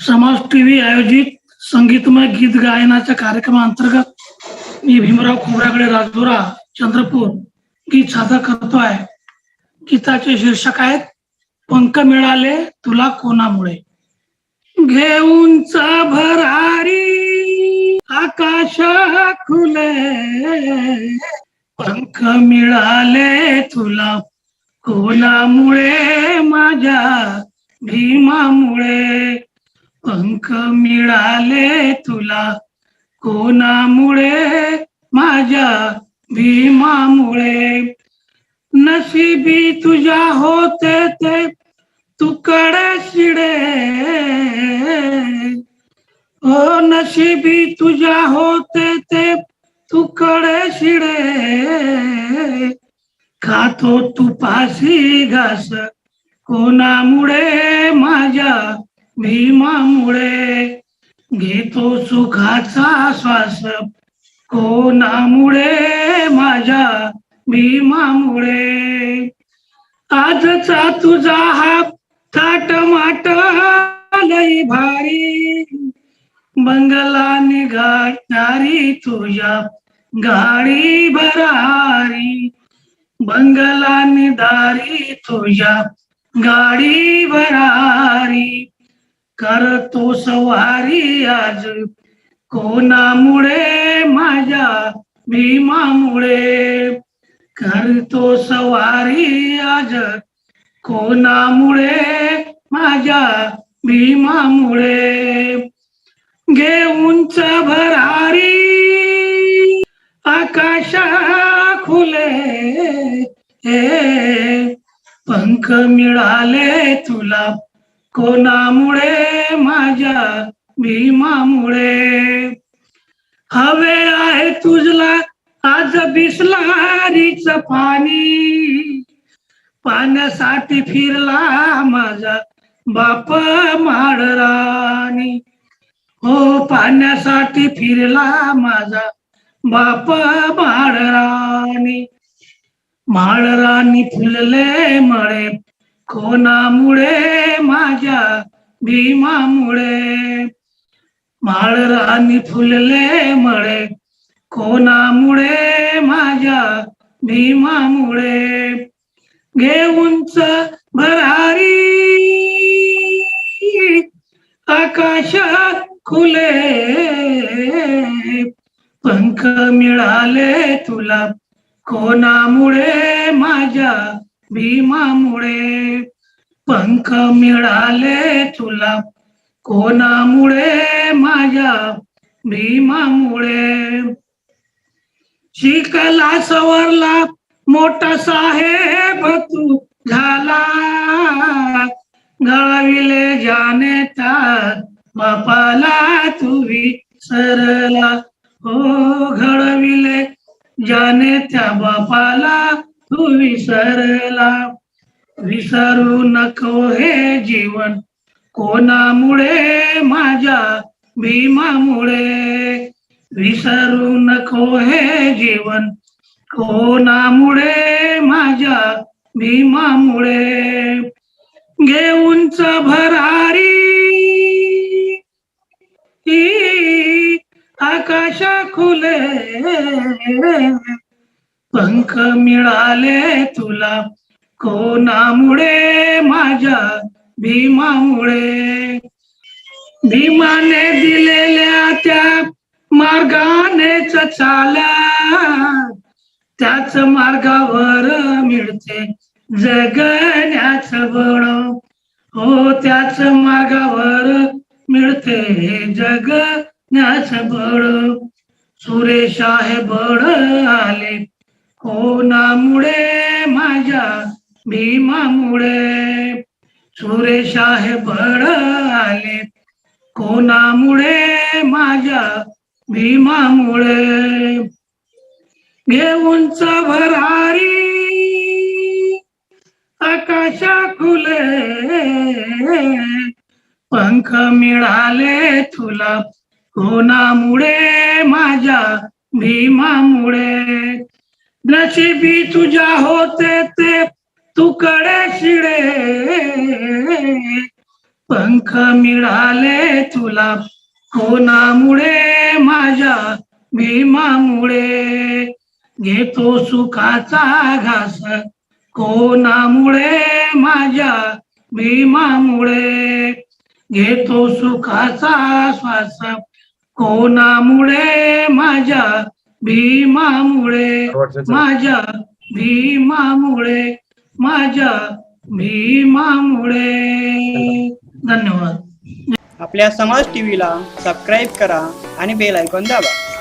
समाज टीव्ही आयोजित संगीतमय गीत गायनाच्या कार्यक्रमाअंतर्गत मी भीमराव खोबराकडे राजदुरा चंद्रपूर गीत सादर करतोय. गीताचे शीर्षक आहेत पंख मिळाले तुला कोणामुळे? घेऊनचा भरारी आकाश खुले पंख मिळाले तुला. कोणामुळे? माझ्या भीमामुळे. पंख मिळाले तुला. कोणामुळे? माझ्या भीमामुळे. नशिबी तुझ्या होते ते तुकडे शिडे. ओ नशिबी तुझ्या होते ते तुकडे शिडे खातो तुपाशी घास. कोणामुळे? माझ्या भीमामुळे. घेतो सुखाचा श्वास. कोणामुळे? माझ्या भीमामुळे. आजचा तुझा हा थाट माट लई भारी. बंगला निघाणारी तुझ्या गाडी भरारी बंगला निदारी तुझ्या. गाडी भरारी करतो सवारी आज. कोणामुळे माझ्या भीमामुळे? करतो सवारी आज. कोणामुळे माझ्या भीमामुळे? घेऊनच भरारी फुले पंख मिळाले तुला कोणामुळे माझ्या भीमामुळे? हवे आहे तुझला आज बिसलारीच पाणी. पाण्यासाठी फिरला माझा बाप माडराणी हो पाण्यासाठी फिरला माझा बाप माडराणी माळरानी फुलले मळे कोणामुळे? माझ्या भीमामुळे. माळरानी फुलले मळे कोणामुळे? माझ्या भीमामुळे. घेऊनच भरारी आकाश खुले. पंख मिळाले तुला कोणामुळे माझ्या भीमामुळे पंख मिळाले तुला? कोणामुळे माझ्या भीमामुळे? शिकला सवरला मोठा साहेब तू झाला. गळविले जाने बापाला तू विसरला. ज्याने त्या बापाला तू विसरला. विसरू नको हे जीवन. कोणामुळे? माझ्या भीमामुळे. विसरू नको हे जीवन. कोणामुळे? माझ्या भीमामुळे. घेऊनच भरारी आकाश खुले पंख मिळाले तुला. कोणामुळे? माझ्या भीमामुळे. भीमाने दिलेल्या त्या मार्गानेच चाला त्याच मार्गावर मिळते जगण्याच बळ हो त्याच मार्गावर मिळते जग. जगण्याच बळ सुरेश आहे बळ आले. हो कोणामुळे माझ्या भीमामुळे सुरेश आहे बळ आले. कोणामुळे माझ्या भीमामुळे घेऊन भरारी आकाशा खुले. पंख मिळाले तुला. कोणामुळे माझ्या भीमामुळे? नशिबी तुझ्या होते ते तुकडे शिडे. पंख मिळाले तुला कोणामुळे माझ्या भीमामुळे? घेतो सुखाचा घास कोणामुळे माझ्या भीमामुळे? घेतो सुखाचा श्वास कोणामुळे माझ्या भीमामुळे माझ्या भीमामुळे माझ्या भीमामुळे. धन्यवाद. आपल्या समाज टीव्हीला सबस्क्राईब करा आणि बेल आयकॉन दाबा.